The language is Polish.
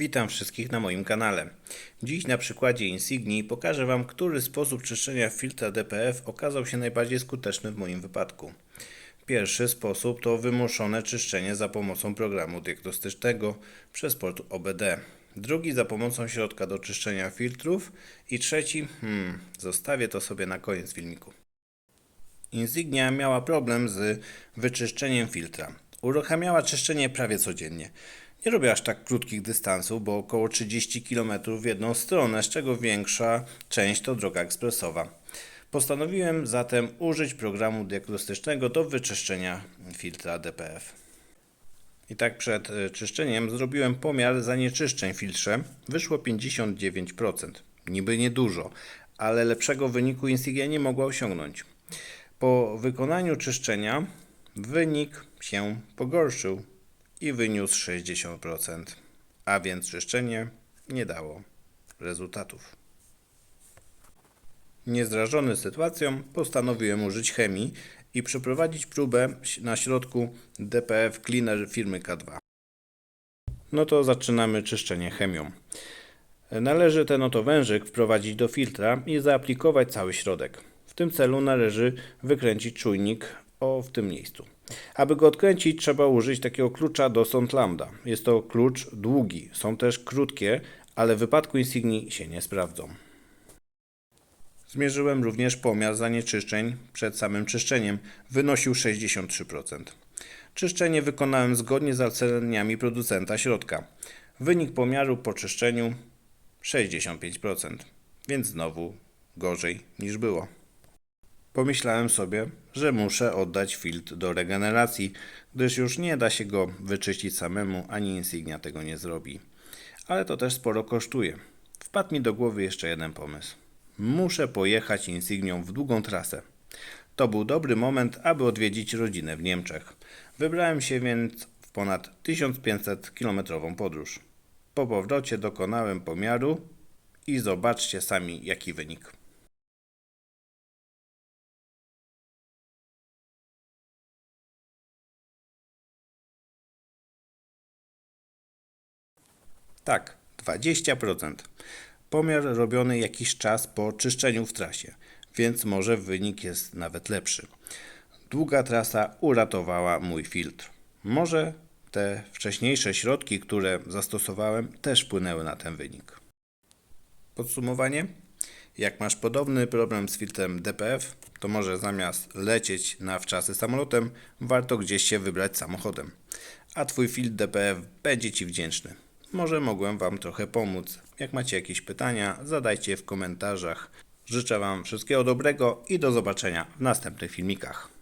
Witam wszystkich na moim kanale. Dziś na przykładzie Insignii pokażę Wam, który sposób czyszczenia filtra DPF okazał się najbardziej skuteczny w moim wypadku. Pierwszy sposób to wymuszone czyszczenie za pomocą programu diagnostycznego przez port OBD. Drugi za pomocą środka do czyszczenia filtrów i trzeci, hmm, zostawię to sobie na koniec filmiku. Insignia miała problem z wyczyszczeniem filtra. Uruchamiała czyszczenie prawie codziennie. Nie robię aż tak krótkich dystansów, bo około 30 km w jedną stronę, z czego większa część to droga ekspresowa. Postanowiłem zatem użyć programu diagnostycznego do wyczyszczenia filtra DPF. I tak przed e, czyszczeniem zrobiłem pomiar zanieczyszczeń w filtrze. Wyszło 59%. Niby niedużo, ale lepszego wyniku Insignia nie mogła osiągnąć. Po wykonaniu czyszczenia wynik się pogorszył i wyniósł 60%, a więc czyszczenie nie dało rezultatów. Niezrażony sytuacją postanowiłem użyć chemii i przeprowadzić próbę na środku DPF Cleaner firmy K2. No to zaczynamy czyszczenie chemią. Należy ten oto wężyk wprowadzić do filtra i zaaplikować cały środek. W tym celu należy wykręcić czujnik o w tym miejscu. Aby go odkręcić, trzeba użyć takiego klucza do Sond Lambda. Jest to klucz długi, są też krótkie, ale w wypadku Insigni się nie sprawdzą. Zmierzyłem również pomiar zanieczyszczeń przed samym czyszczeniem. Wynosił 63%. Czyszczenie wykonałem zgodnie z zaleceniami producenta środka. Wynik pomiaru po czyszczeniu 65%, więc znowu gorzej niż było. Pomyślałem sobie, że muszę oddać filtr do regeneracji, gdyż już nie da się go wyczyścić samemu, ani Insignia tego nie zrobi. Ale to też sporo kosztuje. Wpadł mi do głowy jeszcze jeden pomysł. Muszę pojechać Insignią w długą trasę. To był dobry moment, aby odwiedzić rodzinę w Niemczech. Wybrałem się więc w ponad 1500 km podróż. Po powrocie dokonałem pomiaru i zobaczcie sami jaki wynik. Tak, 20%. Pomiar robiony jakiś czas po czyszczeniu w trasie, więc może wynik jest nawet lepszy. Długa trasa uratowała mój filtr. Może te wcześniejsze środki, które zastosowałem, też wpłynęły na ten wynik. Podsumowanie? Jak masz podobny problem z filtrem DPF, to może zamiast lecieć na wczasy samolotem, warto gdzieś się wybrać samochodem. A Twój filtr DPF będzie Ci wdzięczny. Może mogłem Wam trochę pomóc. Jak macie jakieś pytania, zadajcie w komentarzach. Życzę Wam wszystkiego dobrego i do zobaczenia w następnych filmikach.